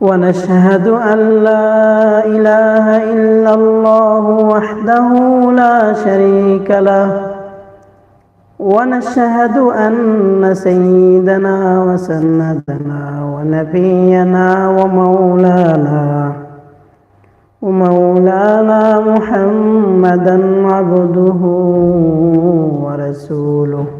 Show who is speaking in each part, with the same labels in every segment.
Speaker 1: ونشهد أن لا إله إلا الله وحده لا شريك له ونشهد أن سيدنا وسندنا ونبينا ومولانا ومولانا محمدا عبده ورسوله.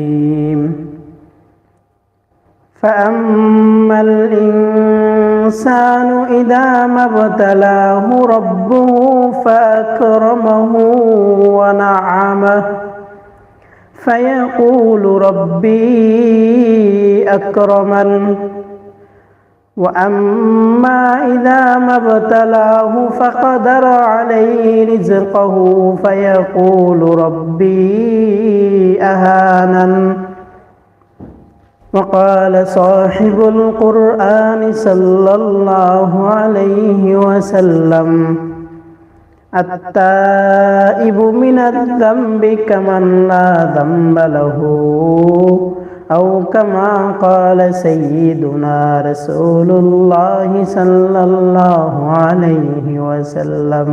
Speaker 1: فأما الإنسان إذا ما ابتلاه ربه فأكرمه ونعمه فيقول ربي أكرمن وأما إذا ما ابتلاه فقدر عليه رزقه فيقول ربي أهانن وقال صاحب القرآن صلى الله عليه وسلم التائب من الذنب كمن لا ذنب له أو كما قال سيدنا رسول الله صلى الله عليه وسلم.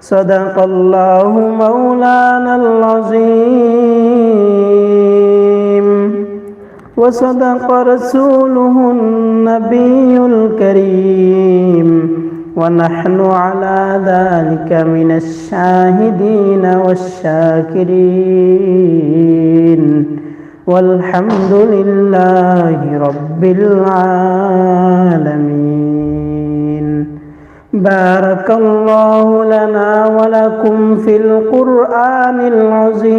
Speaker 1: صدق الله مولانا العظيم. وصدق رسوله النبي الكريم. ونحن على ذلك من الشاهدين والشاكرين. والحمد لله رب العالمين. بارك الله لنا ولكم في القرآن العظيم.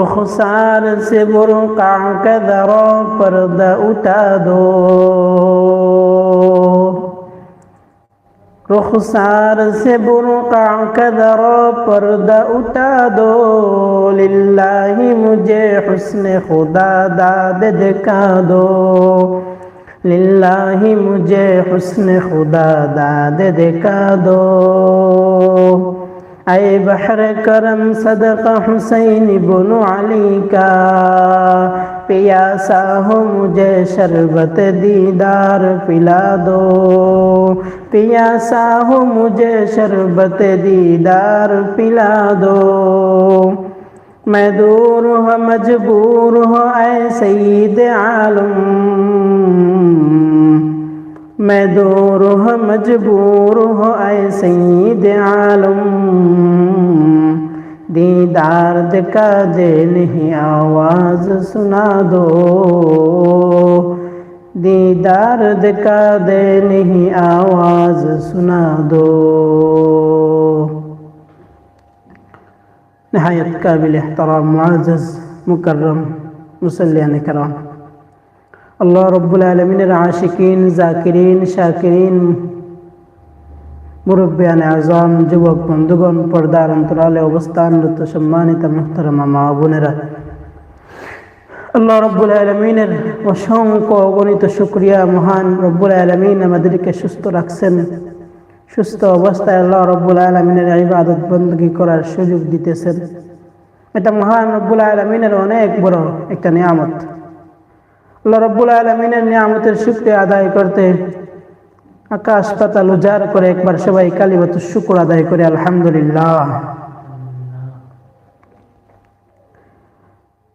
Speaker 1: رخسار سے برقع کا ذرا پردہ اٹھا دو۔ رخسار سے برقع کا ذرا پردہ اٹھا دو۔ للہ مجھے حسن خدا داد دکھا دو۔ للہ مجھے حسن خدا داد دکھا دو۔ اے بحر کرم صدق حسین بن علی کا پیاسا ہو مجھے شربت دیدار پلا دو پیاسا ہو مجھے شربت دیدار پلا دو میں دور ہو مجبور ہو اے سید عالم میں دور ہو مجبور ہو اے سید عالم دیدار کا دے نہیں آواز سنا دو دیدار کا دے نہیں آواز سنا دو نہایت قابل احترام معزز مکرم مسلیہ کرام আল্লাহ রব্বুল আলমিনের আশিকিন, জাকিরিন, শাকিরিন, মুরব্বিয়ান, আজম, যুবক, বন্ধুগণ, পর্দার অন্তরালে অবস্থানরত সম্মানিত, মুহতারামা মা বোনেরা। আল্লাহ রব্বুল আলমিনের অসংখ্য অগণিত শুক্রিয়া মহান রব্বুল আলমিন আমাদেরকে সুস্থ রাখছেন। সুস্থ অবস্থায় আল্লাহ রব্বুল আলমিনের ইবাদত বন্দী করার সুযোগ দিতেছেন। এটা মহান রব্বুল আলমিনের অনেক বড় একটা নিয়ামত। আল্লাহ রব্বুল আলমিনের নিয়ামতের শুক্রিয়া আদায় করতে আকাশ পাতাল উজাড় করে একবার সবাই কালিমত শুকুর আদায় করে, আলহামদুলিল্লাহ।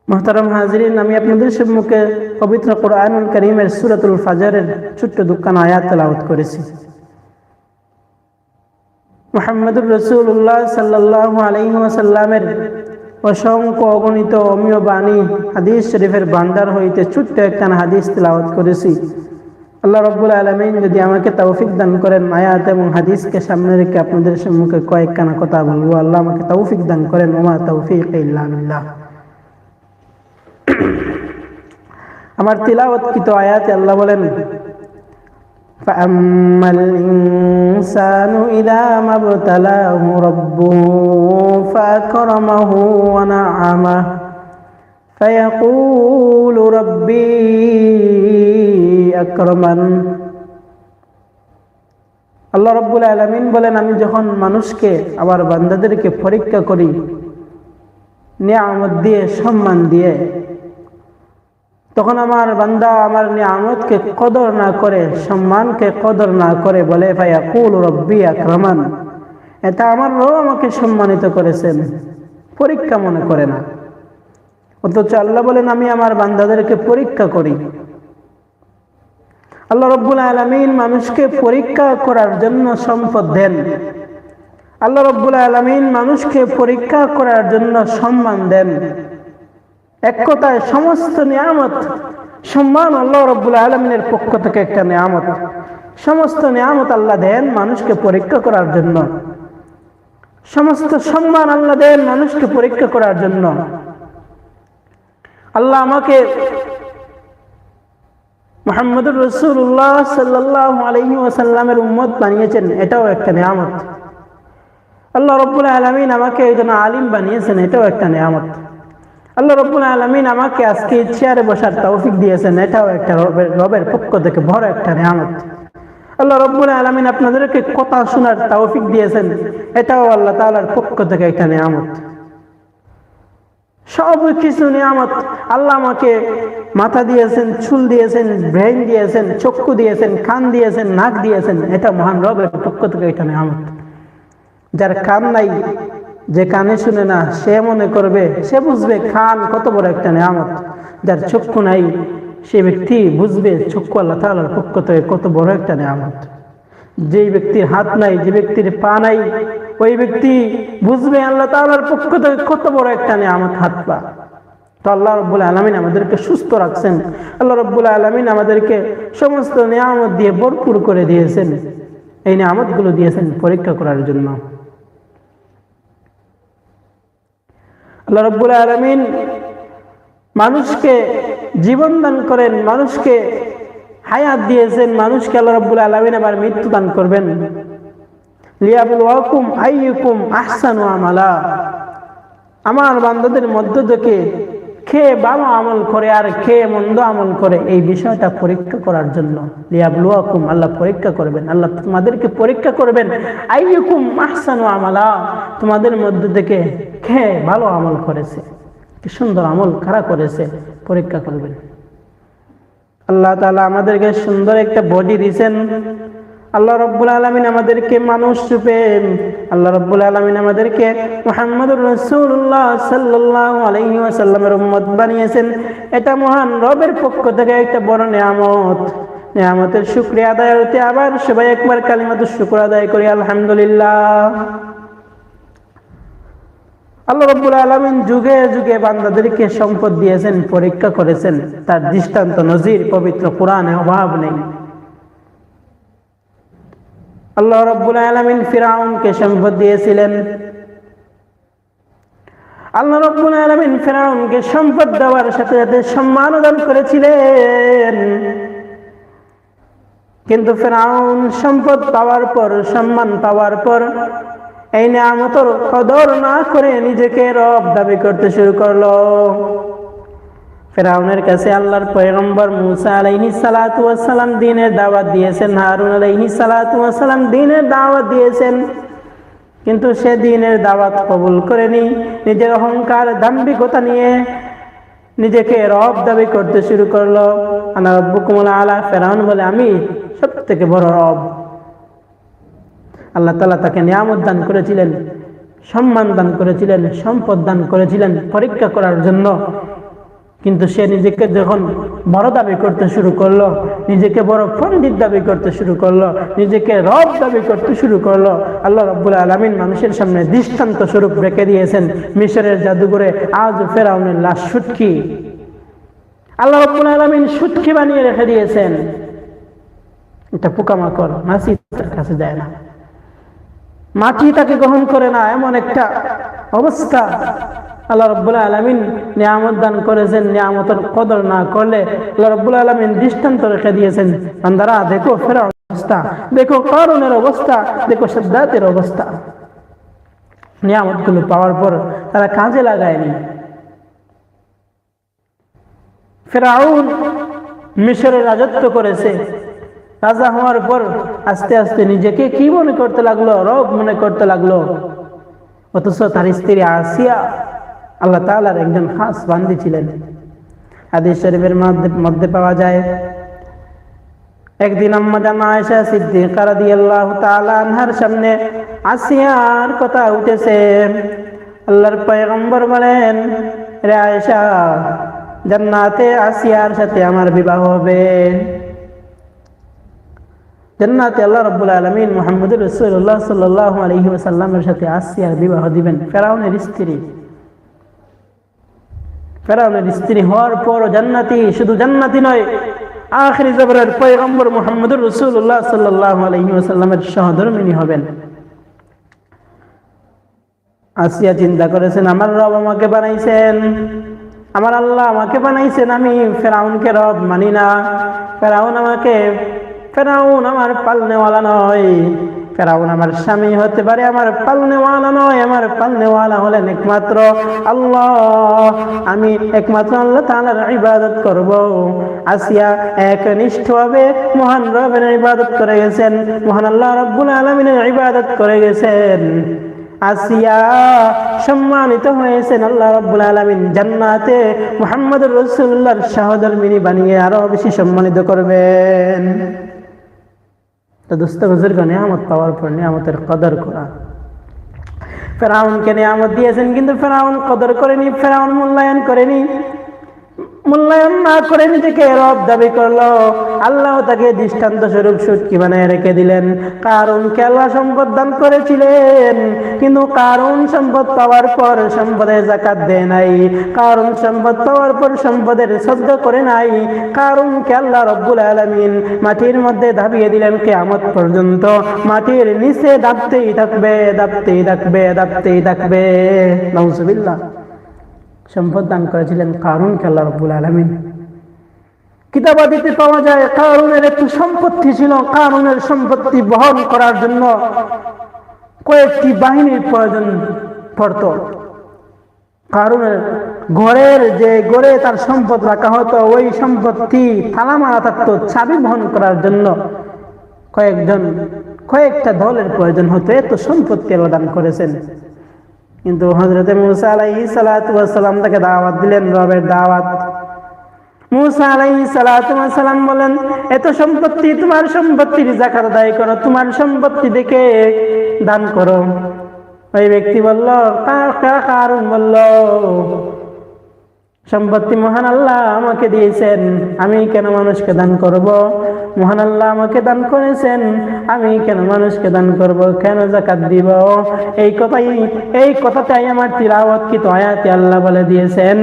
Speaker 1: মহতারাম হাজরিন, আমি আপনাদের সম্মুখে পবিত্র কোরআনুল করিমের সুরাতুল ফাজারের ছোট্ট দোকান আয়াত তেলাওত করেছি। মোহাম্মদুর রসুল্লাহ সাল্লাহ আলহিমাসাল্লামের অসংখ্য অগণিত অমীয় বাণী হাদিস শরীফের ভান্ডার হইতে ছোট্ট একখানা হাদিস তেলাওয়াত করেছি। আল্লাহ রব্বুল আলমিন যদি আমাকে তৌফিক দান করেন আয়াত এবং হাদিসকে সামনে রেখে আপনাদের সম্মুখে কয়েকখানা কথা বলব, আল্লাহ আমাকে তৌফিক দান করেন, ওমা তৌফিক ইল্লাহ আমার তিলাওয়াতকৃত আয়াতে আল্লাহ বলেন فأما الإنسان إذا ما ابتلاه ربه فأكرمه ونعمه فيقول ربي أكرمن আল্লাহ রব্বুল আলমিন বলেন আমি যখন মানুষকে আমার বান্দাদেরকে পরীক্ষা করি নিয়ামত দিয়ে সম্মান দিয়ে তখন আমার বান্দা আমার নিয়ামতকে কদর না করে, সম্মানকে কদর না করে বলে ভাইয়া কুল রব্বি আক্রমণ এটা আমার রব আমাকে সম্মানিত করেছেন। পরীক্ষা মনে করে না। অথচ আল্লাহ বলেন, আমি আমার বান্দাদেরকে পরীক্ষা করি। আল্লাহ রব্বুল আলমিন মানুষকে পরীক্ষা করার জন্য সম্পদ দেন। আল্লাহ রব্বুল আলমিন মানুষকে পরীক্ষা করার জন্য সম্মান দেন। এক কথায় সমস্ত নিয়ামত সম্মান আল্লাহ রব্বুল আলমিনের পক্ষ থেকে একটা নিয়ামত। সমস্ত নিয়ামত আল্লাহ দেন মানুষকে পরীক্ষা করার জন্য। সমস্ত সম্মান আল্লাহ দেন মানুষকে পরীক্ষা করার জন্য। আল্লাহ আমাকে মোহাম্মদুর রসুল্লাহ সাল্লাহ আলহি ওসাল্লামের উম্মত বানিয়েছেন, এটাও একটা নিয়ামত। আল্লাহ রব্বুল আলমিন আমাকে একজন আলিম বানিয়েছেন, এটাও একটা নিয়ামত। আল্লাহ রব্বুল আলমিন আমাকে আজকে চেয়ারে বসার তৌফিক দিয়েছেন। এটাও একটা রবের পক্ষ থেকে বড় একটা নিয়ামত। আল্লাহ রব্বুল আলমিন আপনাদেরকে কথা শোনার তৌফিক দিয়েছেন। এটাও আল্লাহ তালার পক্ষ থেকে একটা নিয়ামত। সব কিছু নিয়ামত আল্লাহ আমাকে মাথা দিয়েছেন, চুল দিয়েছেন ব্রেন দিয়েছেন, চক্ষু দিয়েছেন, কান দিয়েছেন, নাক দিয়েছেন। এটা মহান রবের পক্ষ থেকে এটা নিয়ামত। যার কান নাই যে কানে শুনে না, সে মনে করবে, সে বুঝবে খান কত বড় একটা নিয়ামত। যার চক্ষু নাই, সে ব্যক্তি বুঝবে চক্ষু আল্লাহ তালার পক্ষ থেকে কত বড় একটা নিয়ামত। যে ব্যক্তির হাত নাই, যে ব্যক্তির পা নাই, ওই ব্যক্তি বুঝবে আল্লাহ তালার পক্ষ থেকে কত বড় একটা নিয়ামত হাত, পা। তো আল্লাহ রব্বুল আলমিন আমাদেরকে সুস্থ রাখছেন। আল্লাহ রব্বুল আলমিন আমাদেরকে সমস্ত নিয়ামত দিয়ে ভরপুর করে দিয়েছেন। এই নিয়ামতগুলো দিয়েছেন পরীক্ষা করার জন্য। আল্লাহ রব্বুল আলমিন মানুষকে জীবন দান করেন, মানুষকে হায়াত দিয়েছেন, মানুষকে আল্লাহ রব্বুল আলমিন আবার মৃত্যু দান করবেন। লিয়াবুল ওয়াকুম আইকুম আহসানু আমালা। আমার বান্দাদের মধ্য থেকে খেয়ে ভালো আমল করে আর খেয়ে মন্দ আমল করে? এই বিষয়টা পরীক্ষা করার জন্য। লিয়াবলুয়াকুম, আল্লাহ পরীক্ষা করবেন। আল্লাহ তোমাদেরকে পরীক্ষা করবেন। আইয়ুকুম আহসানু আমালা। তোমাদের মধ্য থেকে খেয়ে ভালো আমল করেছে? কি সুন্দর আমল খারাপ করেছে? পরীক্ষা করবেন। আল্লাহ তালা আমাদেরকে সুন্দর একটা বডি দিয়েছেন। আল্লাহ রব্বুল আলমিন আমাদেরকে মানুষ রূপে, আল্লাহ রব্বুল আলমিন আমাদেরকে মোহাম্মদুর রসুল্লাহ সাল্লাহ আলহি আসাল্লামের উম্মত বানিয়েছেন। এটা মহান রবের পক্ষ থেকে একটা বড় নিয়ামত। নিয়ামতের শুক্রিয়া আদায় হতে আবার সবাই একবার কালিমাতুর শুক্র আদায় করি, আলহামদুলিল্লাহ। আল্লাহ রব্বুল আলমিন যুগে যুগে বান্দাদেরকে সম্পদ দিয়েছেন, পরীক্ষা করেছেন। তার দৃষ্টান্ত নজির পবিত্র কোরআনে অভাব নেই। আল্লাহ রব্বুল আলমিন ফিরাউনকে সম্পদ দিয়েছিলেন। আল্লাহ রব্বুল আলমিন ফেরাউনকে সম্পদ দেওয়ার সাথে সাথে সম্মান দান করেছিলেন। কিন্তু ফেরাউন সম্পদ পাওয়ার পর, সম্মান পাওয়ার পর এই নিয়ামতর কদর না করে নিজেকে রব দাবি করতে শুরু করল। ফেরাউনের কাছে আল্লাহর পয়গম্বর মুসা আলাইহি সালাতু ওয়াসালাম দিনের দাওয়াত দিয়েছেন, হারুন আলাইহি সালাতু ওয়াসালাম দিনের দাওয়াত দিয়েছেন। কিন্তু সে দিনের দাওয়াত কবুল করেনি। নিজের অহংকার, দাম্ভিকতা নিয়ে নিজেকে রব দাবি করতে শুরু করল। আনা রব্বুকুমুল আলা ফেরাউন বলে, আমি সব থেকে বড় রব। আল্লাহ তালা তাকে নিয়ামত দান করেছিলেন, সম্মান দান করেছিলেন, সম্পদ দান করেছিলেন পরীক্ষা করার জন্য। কিন্তু সে নিজেকে যখন বড় দাবি করতে শুরু করল, নিজেকে বড় পণ্ডিত দাবি করতে শুরু করল, নিজেকে রব দাবি করতে শুরু করল, আল্লাহ রব্বুল আলমিন মানুষের সামনে দৃষ্টান্ত স্বরূপ রেখে দিয়েছেন, মিশরের জাদুঘরে আজ ফেরাউনের লাশ সুটকি। আল্লাহ রব্বুল আলমিন সুটকি বানিয়ে রেখে দিয়েছেন। এটা পোকামাকড় মাসি তার কাছে যায় না। মাটি তাকে গ্রহণ করে না, এমন একটা অবস্থা। আল্লাহ রব্বুল্লাহ আলমিন নিয়ামত দান করেছেন, নিয়ামতের কদর না করলে আল্লাহ রব্বুল্লাহ আলমিন দৃষ্টান্ত রেখে দিয়েছেন। বান্দারা, দেখো ফেরার অবস্থা, দেখো করণের অবস্থা, দেখো সাদ্দাতের অবস্থা। নিয়ামতগুলো পাওয়ার পর তারা কাজে লাগায়নি। ফেরাউন মিশরে রাজত্ব করেছে। রাজা হওয়ার পর আস্তে আস্তে নিজেকে কি মনে করতে লাগল? রব মনে করতে লাগল। অথচ তার স্ত্রী আসিয়া আল্লাহ তালার একজন খাস বান্দি ছিলেন। হাদিস শরীফের মধ্যে পাওয়া যায়, একদিন আনহার সামনে আসিয়ার কথা উঠেছে। আল্লাহর পয়গম্বর বলেন, রে আয়েশা, জান্নাতে আসিয়ার সাথে আমার বিবাহ হবে। জান্নাতে আল্লাহ রাব্বুল আলামিন মুহাম্মদুর রাসূলুল্লাহ সাল্লাল্লাহু আলাইহি ওয়াসাল্লামের সাথে আসিয়ার বিবাহ দিবেন। ফেরাউনের স্ত্রী ফেরাউনের স্ত্রী হওয়ার পর জান্নাতি, শুধু জান্নাতি নয়, আখরি জবরের পয়গম্বর মুহাম্মদুর রাসূলুল্লাহ সাল্লাল্লাহু আলাইহি ওয়াসাল্লামের সহধর্মিনী হবেন। আসিয়া চিন্তা করেছেন, আমার রব আমাকে বানাইছেন, আমার আল্লাহ আমাকে বানাইছেন, আমি ফেরাউনকে রব মানি না। ফেরাউন আমাকে, ফেরাউন আমার পালনেওয়ালা নয়। ফেরাউন আমার স্বামী হতে পারে, আমার পালনেওয়ালা নয়, আমার পালনেওয়ালা হলেন একমাত্র আল্লাহ। আমি একমাত্র আল্লাহ তাআলার ইবাদত করব। আসিয়া একনিষ্ঠভাবে মহান রবের ইবাদত করে গেছেন, মহান আল্লাহ রাব্বুল আলামিনের ইবাদত করে গেছেন। আসিয়া সম্মানিত হয়েছেন আল্লাহ রাব্বুল আলামিন জান্নাতে মুহাম্মদুর রাসূলুল্লাহর সহধর্মিনী বানিয়ে আরও বেশি সম্মানিত করবেন। তো দোস্ত বুজুর্গ নিয়ামত পাওয়ার পর নিয়ামতের কদর করা। ফেরাউনকে নিয়ামত দিয়েছেন, কিন্তু ফেরাউন কদর করেনি, ফেরাউন মূল্যায়ন করেনি। মূল্যায়ন না করে নিজেকে রব দাবি করল। আল্লাহ তাকে দৃষ্টান্ত স্বরূপ সুটকি বানায় রেখে দিলেন। কারণ আল্লাহ সম্পদ দান করেছিলেন, কিন্তু কারণ সম্পদ পাওয়ার পর সম্পদের জাকাত দেয় নাই। কারণ সম্পদ পাওয়ার পর সম্পদের শ্রদ্ধা করে নাই। কারণ আল্লাহ রব্বুল আলমিন মাটির মধ্যে দাবিয়ে দিলেন, কেয়ামত পর্যন্ত মাটির নিচে দাবতেই থাকবে দাবতেই থাকবে দাবতেই থাকবে। নজবিল্লা সম্পদ দান করেছিলেন কারুন আল্লাহ রব্বুল আলমিন। কিতাবাদিতে পাওয়া যায়, কারুনের একটু সম্পত্তি ছিল, কারুনের সম্পত্তি বহন করার জন্য কয়েকটি বাহিনীর প্রয়োজন পড়ত। কারুনের ঘরের যে গড়ে তার সম্পদ রাখা হতো, ওই সম্পত্তি তালামারা থাকতো, চাবি বহন করার জন্য কয়েকজন, কয়েকটা দলের প্রয়োজন হতো, এত সম্পত্তি প্রদান করেছেন? কিন্তু হজরত মুসা আলাইহি সালাম তাকে দাওয়াত দিলেন রবের দাওয়াত। মুসা আলাইহি সালাম বলেন, এত সম্পত্তি, তোমার সম্পত্তির জাকাত আদায় করো, তোমার সম্পত্তি দেখে দান করো। ওই ব্যক্তি বলল কারণ বলল সম্পত্তি মহান আল্লাহ আমাকে দিয়েছেন। আমি কেন মানুষকে দান করব? মহান আল্লাহ আমাকে দান করেছেন। আমি কেন মানুষকে দান করব? কেন জাকাত দিব? এই কথাই, এই কথাটাই আমার তিলাওয়াত কি তো আয়াতে আল্লাহ বলে দিয়েছেন।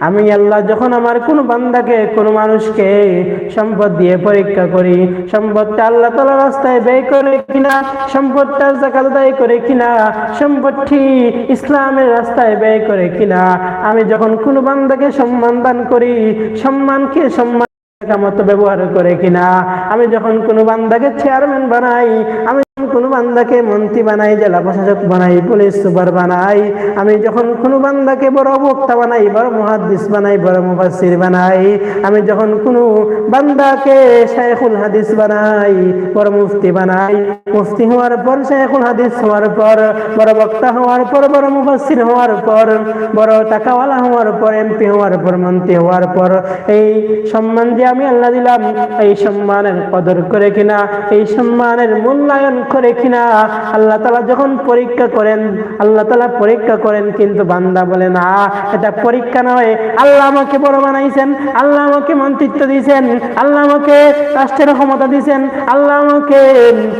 Speaker 1: আমি আল্লাহ যখন আমার কোন বান্দাকে, কোন মানুষকে সম্পদ দিয়ে পরীক্ষা করি, সম্পদটা আল্লাহ তালা রাস্তায় ব্যয় করে কিনা, সম্পদটা জাকাত আদায় করে কিনা, সম্পদটি ইসলামের রাস্তায় ব্যয় করে কিনা। আমি যখন কোন বান্দাকে সম্মান দান করি, সম্মানকে সম্মান মতো ব্যবহার করে কিনা। আমি যখন কোনো বান্দাকে চেয়ারম্যান বানাই, আমি কোনো বান্দাকে মন্ত্রী বানাই, জেলা প্রশাসক বানাই, পুলিশ সুপার বানাই, আমি যখন কোনো বান্দাকে বড় বক্তা বানাই, বড় মহাদিস বানাই, বড় মুফাসির বানাই, আমি যখন কোনো বান্দাকে শেখুল হাদিস বানাই, বড় মুফতি বানাই, মুফতি হওয়ার পর শেখুল হাদিস হওয়ার পর, বড় বক্তা হওয়ার পর, বড় মুফাসির হওয়ার পর, বড় টাকাওয়ালা হওয়ার পর, এমপি হওয়ার পর, মন্ত্রী হওয়ার পর, এই সম্মান যে আমি আল্লাহ দিলাম, এই সম্মানের কদর করে কিনা, এই সম্মানের মূল্যায়ন করে কিনা আল্লাহ তালা যখন পরীক্ষা করেন, আল্লাহ তালা পরীক্ষা করেন, কিন্তু বান্দা বলে, না, এটা পরীক্ষা নয়। আল্লাহ আমাকে বড় বানাইছেন, আল্লাহ আমাকে মন্ত্রিত্ব দিয়েছেন, আল্লাহ আমাকে রাষ্ট্রের ক্ষমতা দিয়েছেন, আল্লাহ আমাকে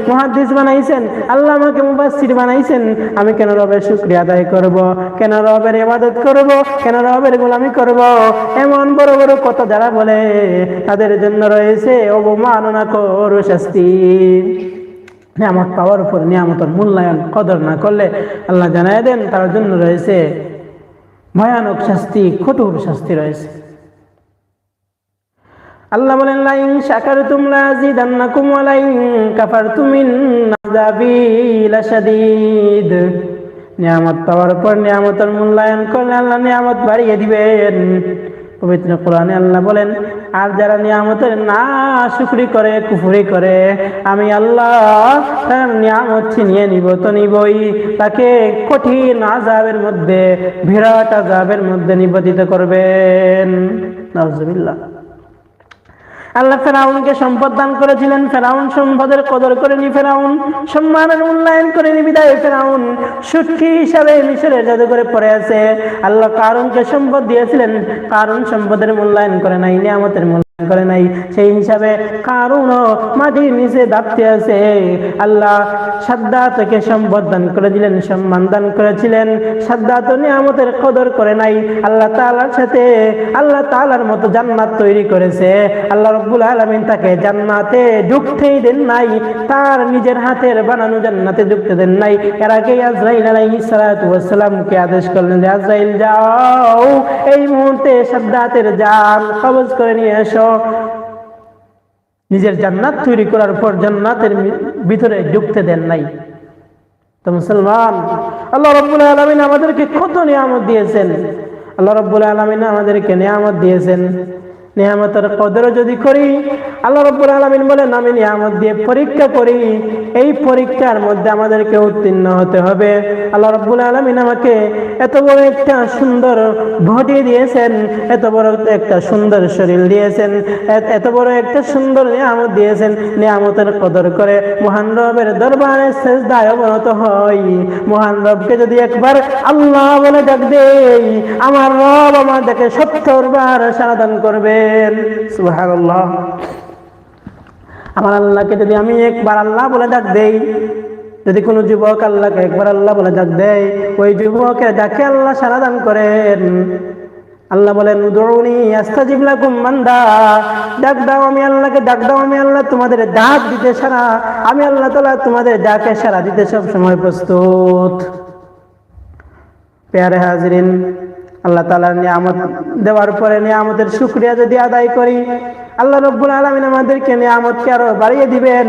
Speaker 1: মহাদিস বানাইছেন, আল্লাহ আমাকে মুবাসির বানাইছেন। আমি কেন রবের শুক্রিয়া আদায় করব? কেন রবের ইবাদত করব? কেন রবের গোলামি করব? এমন বড় বড় কথা যারা বলে, তাদের জন্য রয়েছে অবমাননা কর শাস্তি। নিয়ামত পাওয়ার উপর নিয়ামতের মূল্যায়ন, কদর না করলে আল্লাহ জানাই দেন, তার জন্য রয়েছে ভয়ানক শাস্তি, কঠোর শাস্তি রয়েছে। আল্লাহ বলেন, লাইন শাকার তুমরা জিদান্নাকুম ওয়ালাইন কাফারতুম মিন আযাবি লাশাদীদ। নিয়ামত পাওয়ার পর নিয়ামতের মূল্যায়ন করলে আল্লাহ নিয়ামত বাড়িয়ে দিবেন। পবিত্র কোরআনে আল্লাহ বলেন, আর যারা নিয়ামতের না শুকরি করে, কুফুরি করে, আমি আল্লাহ তার নিয়ামত ছিনিয়ে নিব, তো নিবই। তাকে কঠিন আজাবের মধ্যে, বিরাট আজাবের মধ্যে নিবেদিত করবেন। নাউজুবিল্লাহ। আল্লাহ ফেরাউনকে সম্পদ দান করেছিলেন। ফেরাউন সম্পদের কদর করেনি ফেরাউন, সম্মানের মূল্যায়ন করেনি বিদায় ফেরাউন। সুখী হিসাবে মিশরের জাদুঘরে পড়ে আছে। আল্লাহ কারণকে সম্পদ দিয়েছিলেন কারণ সম্পদের মূল্যায়ন করে নাই, নিয়ামতের মূল্যায়ন করে নাই। সেই হিসাবে কারণ মাটির নিচে দাপতে আছে। আল্লাহ সাদ্দা থেকে সম্পদ দান করে দিলেন, সম্মান দান করেছিলেন। সাদ্দা তো নিয়ামতের কদর করে নাই। আল্লাহ তাআলার সাথে, আল্লাহ তাআলার মতো জান্নাত তৈরি করেছে। আল্লাহ রব্বুল আলামিন তাকে জান্নাতে ঢুকতেই দেন নাই। তার নিজের হাতের বানানো জান্নাতে ঢুকতে দেন নাই। এর আগে আজরাইল আলাইহিস সালাতু ওয়াস সালামকে আদেশ করলেন যে, আজরাইল, যাও। এই মুহূর্তে সাদ্দাতের জান কবজ করে নিয়ে এসো। নিজের জান্নাত তৈরি করার পর জান্নাতের ভিতরে ঢুকতে দেন নাই। তো মুসলমান, আল্লাহ রব্বুল আলমিন আমাদেরকে কত নিয়ামত দিয়েছেন। আল্লাহ রব্বুল আলমিন আমাদেরকে নিয়ামত দিয়েছেন। নিয়ামতের কদর যদি করি, আল্লাহ রব্বুল আলমিন বলেন, আমি নিয়ামত দিয়ে পরীক্ষা করি। এই পরীক্ষার মধ্যে আমাদেরকে উত্তীর্ণ হতে হবে। আল্লাহ রব্বুল আলমিন আমাকে এত বড় একটা সুন্দর বডি দিয়েছেন, এত বড় একটা সুন্দর শরীর দিয়েছেন, এত- বড় একটা সুন্দর নিয়ামত দিয়েছেন। নিয়ামতের কদর করে মহান রবের দরবারে শেষ দায় অবনত হয় মহান রবকে যদি একবার আল্লাহ বলে ডাক দেই, আমার রব আমাদেরকে সত্তর বার সারাদান করবেন সুবহানাল্লাহ। আমার আল্লাহকে যদি আমি একবার আল্লাহ বলে ডাক দেই, যদি কোনো যুবক আল্লাহকে একবার আল্লাহ বলে ডাক দেয়, ওই যুবকের ডাকে আল্লাহ সারাদান করেন। আল্লাহ বলেন উদৌনি আস্তাজিব লাকুম মান্দা। ডাক দাও আমি আল্লাহকে, ডাক দাও আমি আল্লাহ তোমাদের ডাক দিতে সারা। আমি আল্লাহ তাআলা তোমাদের ডাকে সারা দিতে সব সময় প্রস্তুত। পেয়ারে হাজরিন আল্লাহ তালার নিয়ামত দেওয়ার পরে নিয়ামতের শুক্রিয়া যদি আদায় করি, আল্লাহ রব্বুল আলমিন আমাদেরকে নিয়ামতকে আরও বাড়িয়ে দিবেন।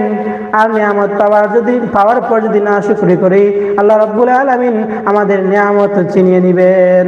Speaker 1: আর নিয়ামত পাওয়ার যদি পাওয়ার পর যদি না শুক্রি করি, আল্লাহ রব্বুল আলমিন আমাদের নিয়ামত চিনিয়ে নিবেন।